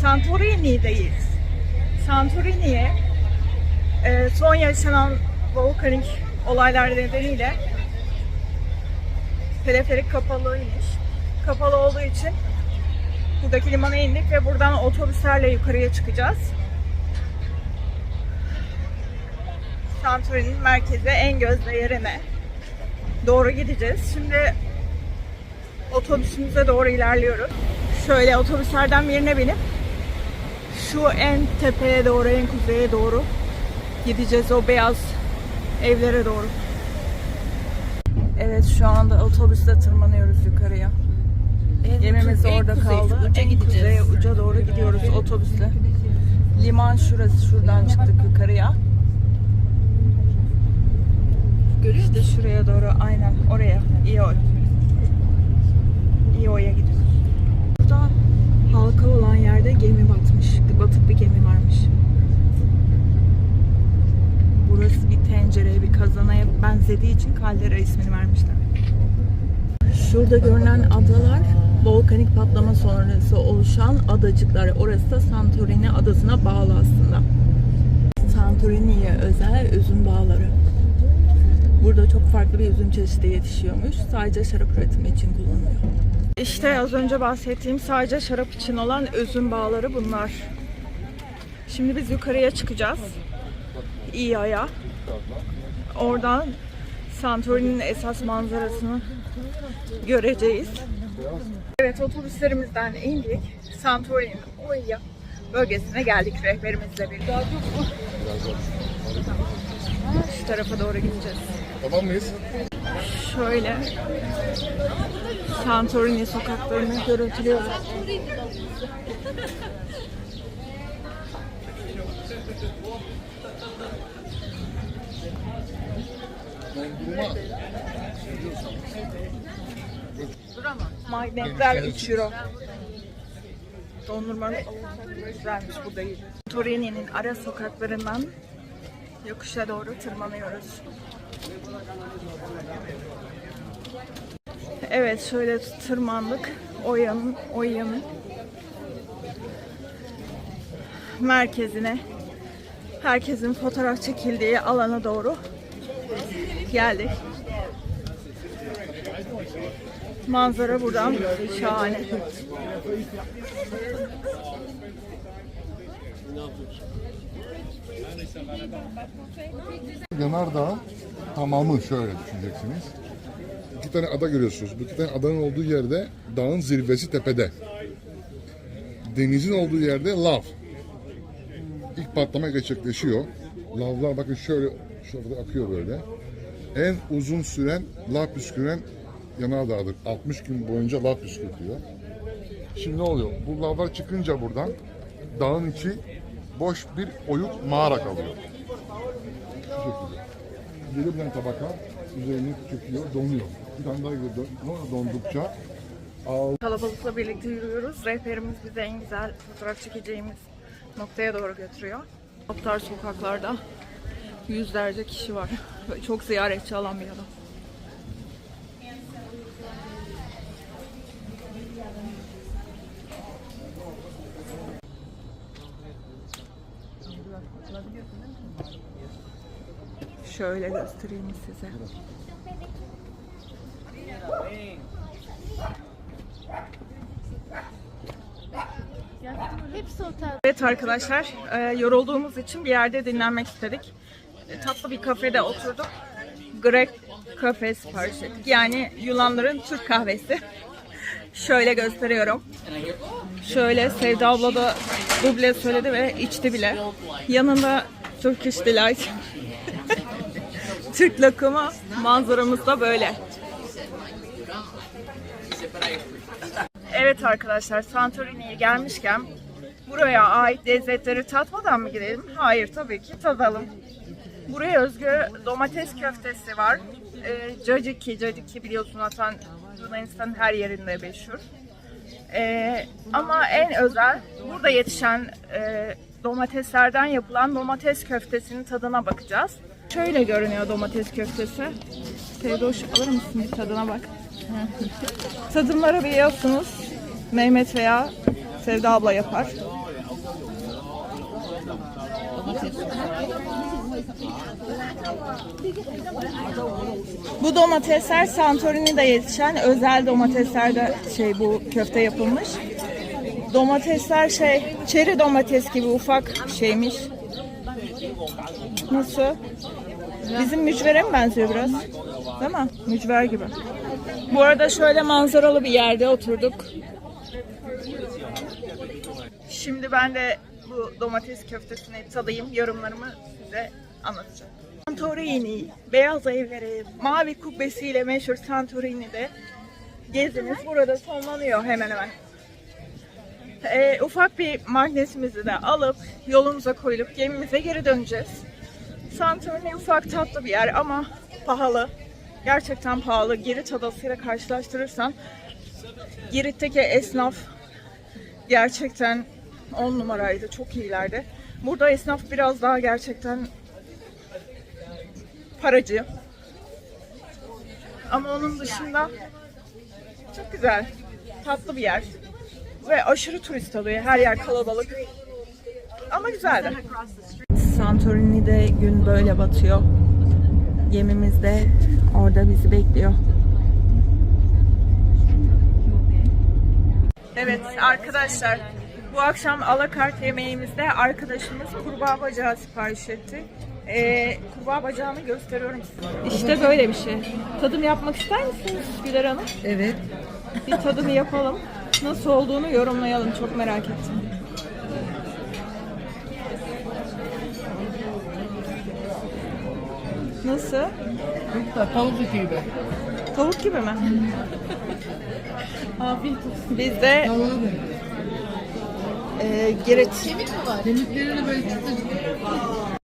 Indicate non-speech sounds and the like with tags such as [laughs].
Santorini'deyiz. Santorini'ye e, son yaşanan volkanik olaylar nedeniyle teleferik kapalıymış. Kapalı olduğu için buradaki limana indik ve buradan otobüslerle yukarıya çıkacağız. Santorini'nin merkeze en gözde yerine doğru gideceğiz. Şimdi otobüsümüze doğru ilerliyoruz. Şöyle otobüslerden birine binip şu en tepeye doğru, en kuzeye doğru gideceğiz o beyaz evlere doğru. Evet şu anda otobüste tırmanıyoruz yukarıya. Gemimiz orada kaldı. en kuzeye uca doğru gidiyoruz otobüsle. Liman şurası şuradan çıktık yukarıya. Görüyor İşte şuraya doğru aynen oraya İO. İO'ya gidiyoruz. Burada halka olan yerde gemi Batık bir gemi varmış. Burası bir tencereye, bir kazanaya benzediği için kaldera ismini vermişler. Şurada görünen adalar volkanik patlama sonrası oluşan adacıklar. Orası da Santorini adasına bağlı aslında. Santorini'ye özel üzüm bağları. Burada çok farklı bir üzüm çeşidi yetişiyormuş. Sadece şarap üretimi için kullanılıyor. İşte az önce bahsettiğim sadece şarap için olan üzüm bağları bunlar. Şimdi biz yukarıya çıkacağız. İya'ya. Oradan Santorini'nin esas manzarasını göreceğiz. Evet otobüslerimizden indik. Santorini'nin Oya bölgesine geldik rehberimizle birlikte. Şu tarafa doğru gideceğiz. Tamam mıyız? Şöyle Santorini sokaklarını görüntülüyoruz. Magnetler 3 euro. Dondurmanın güzelmiş bu değil. Torini'nin ara sokaklarından yokuşa doğru tırmanıyoruz. Evet şöyle tırmandık. Oya'nın, Oya'nın merkezine herkesin fotoğraf çekildiği alana doğru geldik. Manzara buradan şahane. Yanardağ tamamı şöyle düşüneceksiniz. İki tane ada görüyorsunuz. Bu iki tane adanın olduğu yerde dağın zirvesi tepede. Denizin olduğu yerde lav. İlk patlama gerçekleşiyor. Lavlar bakın şöyle şurada akıyor böyle. En uzun süren lav püsküren yanardağdır. 60 gün boyunca lav püskürtüyor. Şimdi ne oluyor? Bu lavlar çıkınca buradan dağın içi boş bir oyuk mağara kalıyor. Şu şekilde. Geri bilen tabaka üzerine çöküyor, donuyor. Bir tane daha geliyor, don- dondukça Kalabalıkla birlikte yürüyoruz. Rehberimiz bize en güzel fotoğraf çekeceğimiz noktaya doğru götürüyor. Aptar sokaklarda yüzlerce kişi var. Çok ziyaretçi alan bir adam. Şöyle göstereyim size. Evet arkadaşlar, e, yorulduğumuz için bir yerde dinlenmek istedik. E, tatlı bir kafede oturduk. Grek kafe sipariş ettik. Yani Yunanların Türk kahvesi. [laughs] Şöyle gösteriyorum. Şöyle Sevda abla da duble söyledi ve içti bile. Yanında Turkish Delight. [laughs] Türk lokumu manzaramız da böyle. Evet arkadaşlar Santorini'ye gelmişken buraya ait lezzetleri tatmadan mı gidelim? Hayır tabii ki tadalım. Buraya özgü domates köftesi var. E, caciki, caciki biliyorsun zaten Yunanistan'ın her yerinde meşhur. E, ama en özel burada yetişen e, domateslerden yapılan domates köftesinin tadına bakacağız. Şöyle görünüyor domates köftesi. Teydoş alır mısın bir tadına bak. Tadımları biliyorsunuz. Mehmet veya Sevda abla yapar. Bu domatesler Santorini'de yetişen özel domateslerde şey bu köfte yapılmış. Domatesler şey çeri domates gibi ufak şeymiş. Nasıl? Bizim mücvere mi benziyor biraz? Değil mi? Mücver gibi. Bu arada şöyle manzaralı bir yerde oturduk. Şimdi ben de bu domates köftesini tadayım. Yorumlarımı size anlatacağım. Santorini, beyaz evleri, mavi kubbesiyle meşhur Santorini'de gezimiz burada sonlanıyor hemen hemen. Ee, ufak bir magnetimizi de alıp yolumuza koyulup gemimize geri döneceğiz. Santorini ufak tatlı bir yer ama pahalı. Gerçekten pahalı. Girit adasıyla karşılaştırırsan Girit'teki esnaf gerçekten 10 numaraydı. Çok iyilerdi. Burada esnaf biraz daha gerçekten paracı. Ama onun dışında çok güzel. Tatlı bir yer. Ve aşırı turist alıyor. Her yer kalabalık. Ama güzeldi. Santorini'de gün böyle batıyor. Gemimiz de orada bizi bekliyor. Evet arkadaşlar bu akşam alakart yemeğimizde arkadaşımız kurbağa bacağı sipariş etti. Ee, kurbağa bacağını gösteriyorum size. İşte böyle bir şey. Tadım yapmak ister misiniz Güler Hanım? Evet. Bir tadımı yapalım. Nasıl olduğunu yorumlayalım. Çok merak ettim. Nasıl? Çok tavuk gibi. Tavuk gibi mi? Afiyet olsun. Biz de Tavuğa bak. e, Girit Kemikleri de böyle çıtır çıtır.